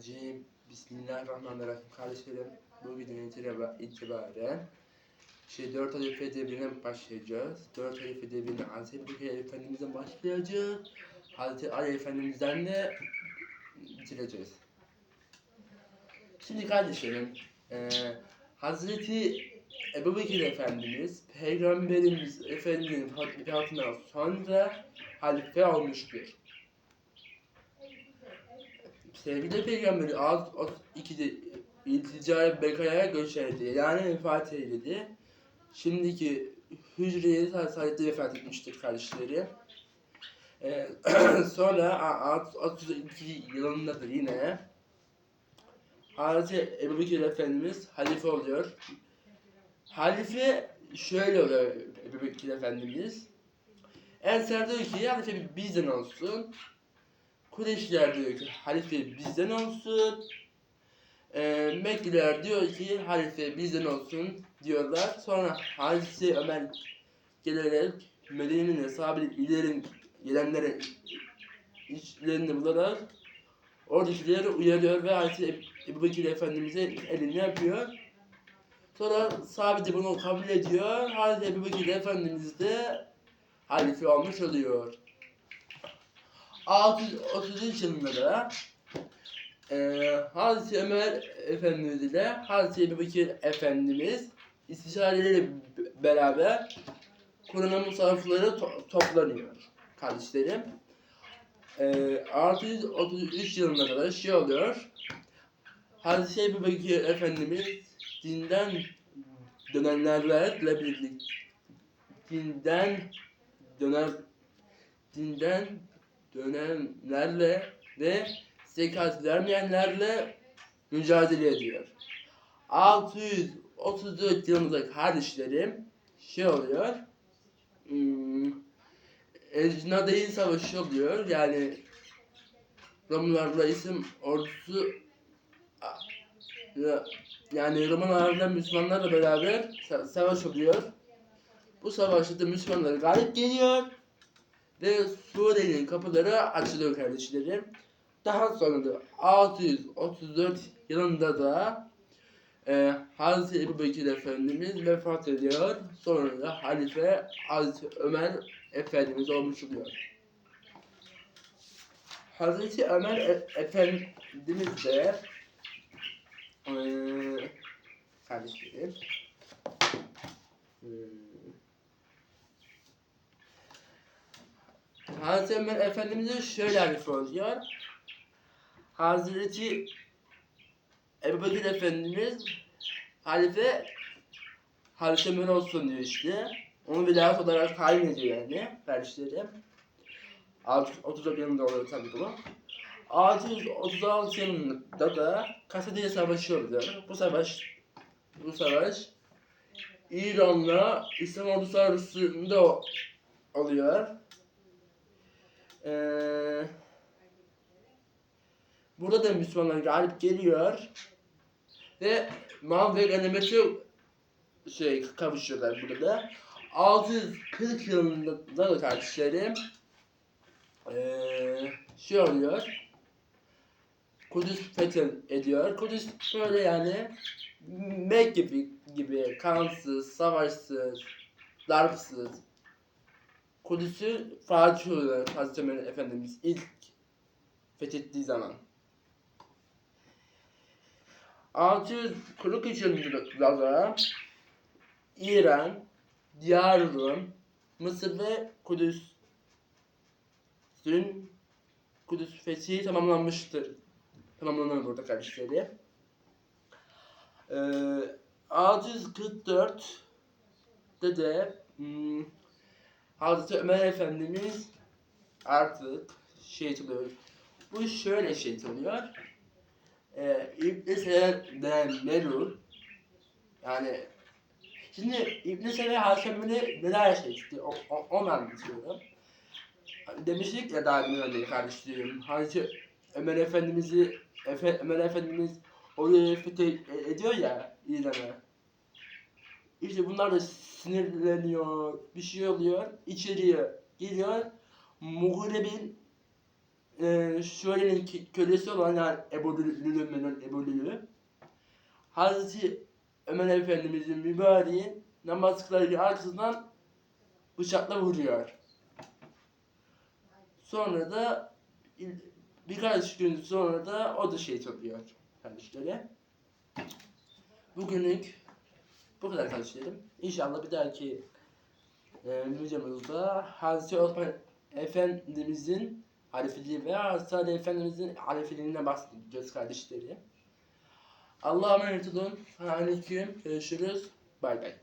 Mineşşeytanirracim. Bismillahirrahmanirrahim. Kardeşlerim, bu videonun itibaren, itibaren şey 4 halife devrine başlayacağız. 4 halife devrine Hazreti Bekir Efendimiz'den başlayacağız. Hazreti Ali Efendimiz'den de bitireceğiz. Şimdi kardeşlerim, eee Hazreti Ebu Bekir Efendimiz, Peygamberimiz Efendimiz'in vefatından sonra halife olmuştur. Sevgili Peygamberi az 2'de ilticaya Beka'ya göçerdi. Yani vefat eyledi. Şimdiki hücreye sayede vefat etmiştir kardeşleri. Ee, sonra a- 32 yılında da yine Hazreti Ebu Bekir Efendimiz halife oluyor. Halife şöyle oluyor Ebu Bekir Efendimiz. Ensar diyor ki halife bizden olsun. Kureyşliler diyor ki halife bizden olsun. Ee, Mekkeliler diyor ki halife bizden olsun diyorlar. Sonra Hazreti Ömer gelerek Medine'nin sahabe ilerin gelenlere işlerini bularak oradakileri uyarıyor ve Hazreti Ebu Bekir Efendimiz'e elini yapıyor. Sonra sahabe bunu kabul ediyor. Hazreti Ebu Bekir Efendimiz de halife olmuş oluyor. 633 yılında da e, Hazreti Ömer Efendimiz ile Hazreti Ebu Bekir Efendimiz istişareleri beraber Kur'an'ın musafları to- toplanıyor kardeşlerim. E, 633 yılında da şey oluyor. Hazreti Ebu Bekir Efendimiz dinden dönenlerle birlikte dinden dönen dinden dönenlerle ve zekat vermeyenlerle mücadele ediyor. 634 yılında kardeşlerim şey oluyor. Hmm, Ecnadeyn Savaşı oluyor. Yani Romalılarla isim ordusu ya- yani Romalılarla Müslümanlarla beraber sa- savaş oluyor. Bu savaşta da Müslümanlar galip geliyor ve Suriye'nin kapıları açılıyor kardeşlerim. Daha sonra da 634 yılında da e, Hazreti Ebu Bekir Efendimiz vefat ediyor. Sonra da Halife Hazreti Ömer Efendimiz olmuş oluyor. Hazreti Ömer e- Efendimiz de e, kardeşlerim e, Hazreti Ömer Efendimiz'e şöyle halife oluyor. Hazreti Ebu Bekir Efendimiz halife Halife Ömer olsun diyor işte. Onu vilayet olarak tayin ediyor yani kardeşlerim. 34 yılında oluyor tabii bu. 636 yılında da Kasadiye Savaşı oluyor. Bu savaş bu savaş İran'la İslam ordusu arasında oluyor. Ee, burada da Müslümanlar galip geliyor ve mal ve ganimeti şey kavuşuyorlar burada. 640 yılında da kardeşlerim ee, şey oluyor. Kudüs ediyor. Kudüs böyle yani Mekke gibi, gibi kansız, savaşsız, darpsız, Kudüs'ü Fatih oluyor Hazreti Ömer Efendimiz ilk fethettiği zaman. 643 yılında da İran, Diyar Rum, Mısır ve Kudüs'ün Kudüs fethi tamamlanmıştır. Tamamlanır burada kardeşlerim. Ee, 644 de de hmm, Hazreti Ömer Efendimiz artık şehit oluyor. Bu şöyle şehit oluyor. Ee, İbn Sene'den Merul yani şimdi İbn Sene Hazreti Ömer'i neler yaşamıştı o, o, onu anlatıyorum. Demiştik ya daha demin örneği kardeşlerim. Hazreti Ömer Efendimiz'i Efe, Ömer Efendimiz oraya fethi ediyor ya İran'a. İşte bunlar da sinirleniyor, bir şey oluyor, içeriye geliyor. Mughreb'in e, şöyle kölesi olan yani Ebu Lülü, Ebu Lülü Hazreti Ömer Efendimizin mübareğin namaz kılarken arkasından bıçakla vuruyor. Sonra da birkaç gün sonra da o da şehit oluyor kardeşleri. Bugünlük bu kadar kardeşlerim. İnşallah bir dahaki e, videomuzda Hazreti Osman Efendimizin halifeliği ve Hazreti Efendimizin halifeliğinden bahsedeceğiz kardeşlerim. Allah'a emanet olun. Aleyküm. Görüşürüz. Bay bay.